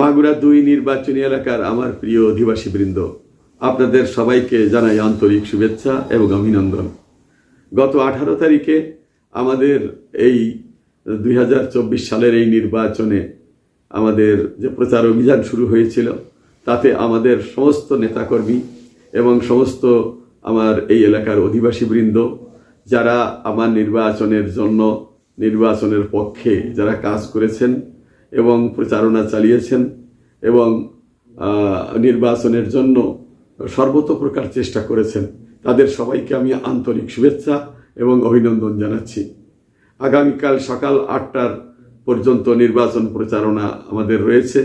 মাগুরা দুই নির্বাচনী এলাকার আমার প্রিয় অধিবাসী বৃন্দ আপনাদের সবাইকে জানাই আন্তরিক শুভেচ্ছা এবং অভিনন্দন। গত আঠারো তারিখে আমাদের এই দুই হাজার চব্বিশ সালের এই নির্বাচনে আমাদের যে প্রচার অভিযান শুরু হয়েছিল, তাতে আমাদের সমস্ত নেতাকর্মী এবং সমস্ত আমার এই এলাকার অধিবাসী বৃন্দ যারা আমার নির্বাচনের জন্য নির্বাচনের পক্ষে যারা কাজ করেছেন এবং প্রচারণা চালিয়েছেন এবং নির্বাচনের জন্য সর্বতোপ্রকার চেষ্টা করেছেন। তাদের সবাইকে আমি আন্তরিক শুভেচ্ছা এবং অভিনন্দন জানাচ্ছি। আগামীকাল সকাল আটটার পর্যন্ত নির্বাচন প্রচারণা আমাদের রয়েছে।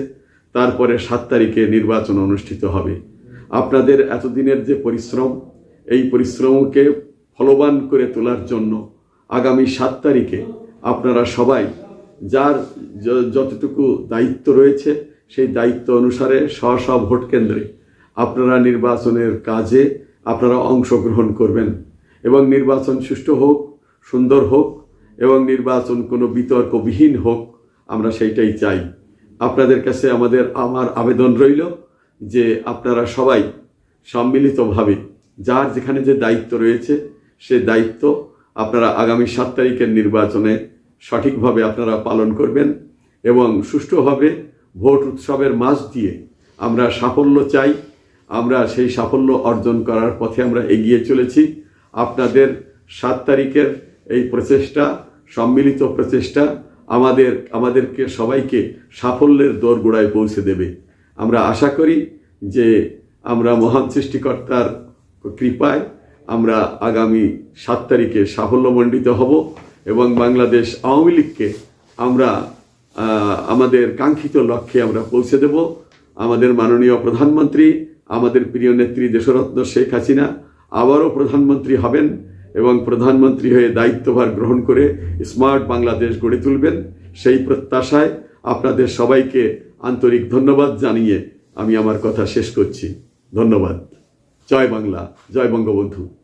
তারপরে সাত তারিখে নির্বাচন অনুষ্ঠিত হবে। আপনাদের এতদিনের যে পরিশ্রম, এই পরিশ্রমকে ফলবান করে তোলার জন্য আগামী সাত তারিখে আপনারা সবাই যার যতটুকু দায়িত্ব রয়েছে, সেই দায়িত্ব অনুসারে স্ব স্ব ভোট কেন্দ্রে আপনারা নির্বাচনের কাজে আপনারা অংশগ্রহণ করবেন এবং নির্বাচন সুষ্ঠু হোক, সুন্দর হোক এবং নির্বাচন কোনো বিতর্কবিহীন হোক, আমরা সেইটাই চাই। আপনাদের কাছে আমাদের আমার আবেদন রইল যে আপনারা সবাই সম্মিলিতভাবে যার যেখানে যে দায়িত্ব রয়েছে, সে দায়িত্ব আপনারা আগামী সাত তারিখের নির্বাচনে সঠিকভাবে আপনারা পালন করবেন এবং সুষ্ঠুভাবে ভোট উৎসবের মাস দিয়ে আমরা সাফল্য চাই, আমরা সেই সাফল্য অর্জন করার পথে আমরা এগিয়ে চলেছি। আপনাদের সাত তারিখের এই প্রচেষ্টা, সম্মিলিত প্রচেষ্টা আমাদের, আমাদেরকে সবাইকে সাফল্যের দোরগোড়ায় পৌঁছে দেবে। আমরা আশা করি যে আমরা মহান সৃষ্টিকর্তার কৃপায় আমরা আগামী সাত তারিখে সাফল্যমণ্ডিত হব। এবং বাংলাদেশ আওয়ামী লীগকে আমরা আমাদের কাঙ্ক্ষিত লক্ষ্যে আমরা পৌঁছে দেব। আমাদের মাননীয় প্রধানমন্ত্রী, আমাদের প্রিয় নেত্রী দেশরত্ন শেখ হাসিনা আবারও প্রধানমন্ত্রী হবেন এবং প্রধানমন্ত্রী হয়ে দায়িত্বভার গ্রহণ করে স্মার্ট বাংলাদেশ গড়ে তুলবেন। সেই প্রত্যাশায় আপনাদের সবাইকে আন্তরিক ধন্যবাদ জানিয়ে আমি আমার কথা শেষ করছি। ধন্যবাদ। জয় বাংলা, জয় বঙ্গবন্ধু।